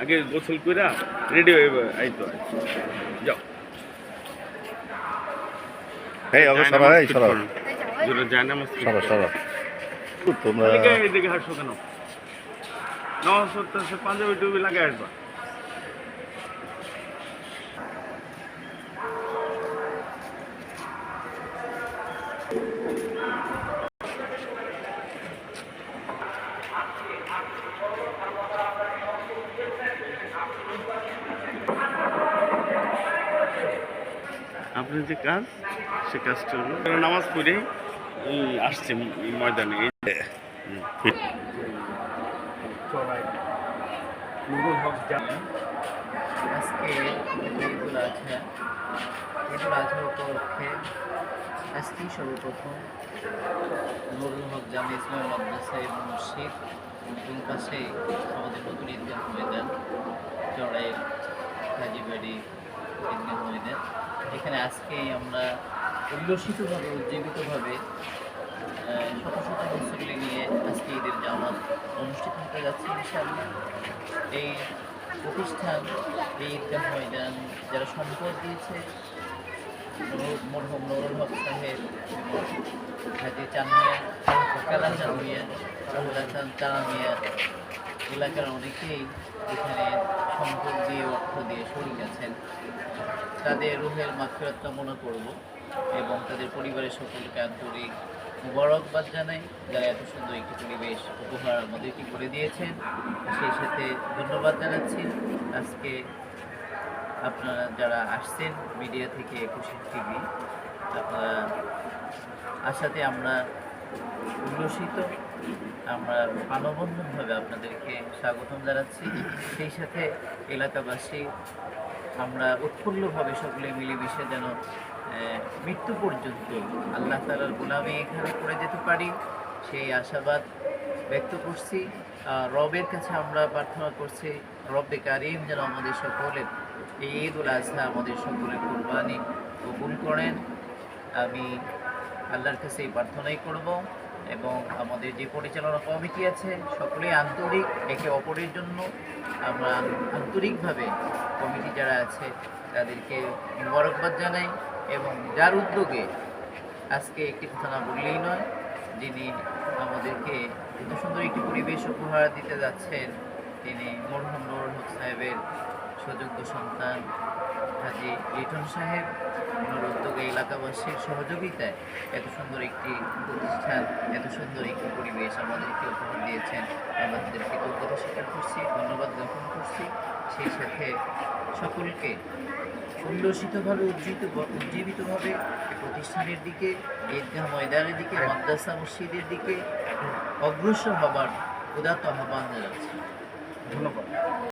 আগে গোসল কইরা রেডি হয়ে আইতো যাও। এই অগো সবাই এই সরো। জোরে যায় না মাস সরো সরো। তোমরা এদিকে হাসো কেন? নয় সত্তর সে পাঞ্জাবি টুবি লাগে আসবা। আপনার যে কাজ, সে কাজটা হলো নামাজ পড়ে আসছে ময়দানে। হক সর্বপ্রথম হক মসজিদ। আমাদের নতুন ঈদগাহ ময়দান চড়াই কাজীবাড়ি ঈদগাহ ময়দান এখানে আজকেই আমরা উল্লসিতভাবে, উজ্জীবিতভাবে শত শত মুসল্লি নিয়ে আজকে ঈদের জামাত অনুষ্ঠিত হতে যাচ্ছে ইনশাআল্লাহ। এই প্রতিষ্ঠান, এই ঈদগাহ ময়দান যারা সম্পদ দিয়েছে মরহুম নুরুল হক সাহেব, হাজি চানমিয়া, কালা চানমিয়া এলাকার অনেকেই এখানে সম্পদ দিয়ে অর্থ দিয়ে শরিক গেছেন তাদের রুহের মাফিরত কামনা করব এবং তাদের পরিবারের সকলকে আন্তরিক মুবারকবাদ জানাই। যারা এত সুন্দর একটি পরিবেশ উপহার আমাদেরকে করে দিয়েছেন, সেই সাথে ধন্যবাদ জানাচ্ছি। আজকে আপনারা যারা আসছেন মিডিয়া থেকে একুশে টিভি, আপনারা আসাতে আমরা উল্লসিত আমরা প্রাণবন্ধনভাবে আপনাদেরকে স্বাগতম জানাচ্ছি। সেই সাথে এলাকাবাসী, আমরা উৎফুল্লভাবে সকলে মিলেমিশে যেন মৃত্যু পর্যন্ত আল্লাহ তালার গোলামে এখানে করে যেতে পারি, সেই আশাবাদ ব্যক্ত করছি। রবের কাছে আমরা প্রার্থনা করছি, রব্বে কারিম যেন আমাদের সকলের এই ঈদ উল আজহা আমাদের সকলের কোরবানি কবুল করেন। আমি আল্লাহর কাছে এই প্রার্থনাই করব। এবং আমাদের যে পরিচালনা কমিটি আছে, সকলেই আন্তরিক, একে অপরের জন্য আমরা আন্তরিকভাবে কমিটি যারা আছে, তাদেরকে মুবারকবাদ জানাই এবং যার উদ্যোগে আজকে একটি কথা না বললেই নয়, যিনি আমাদেরকে এত সুন্দর একটি পরিবেশ উপহার দিতে যাচ্ছেন, তিনি মরহুম নুরুল হক সাহেবের সুযোগ্য সন্তান। হাজি লিটন সাহেব ওনার উদ্যোগে এলাকাবাসীর সহযোগিতায় এত সুন্দর একটি প্রতিষ্ঠান, এত সুন্দর একটি পরিবেশ আমাদেরকে উপহার দিয়েছেন। আমরা তাদের কৃতজ্ঞতা স্বীকার করছি, ধন্যবাদ জ্ঞাপন করছি। সেই সাথে সকলকে উল্লসিতভাবে, উজ্জীবিত, উজ্জীবিতভাবে প্রতিষ্ঠানের দিকে, ঈদগাহ ময়দানের দিকে, মাদ্রাসা মসজিদের দিকে অগ্রসর হবার উদাত্ত আহ্বান জানাচ্ছি। ধন্যবাদ।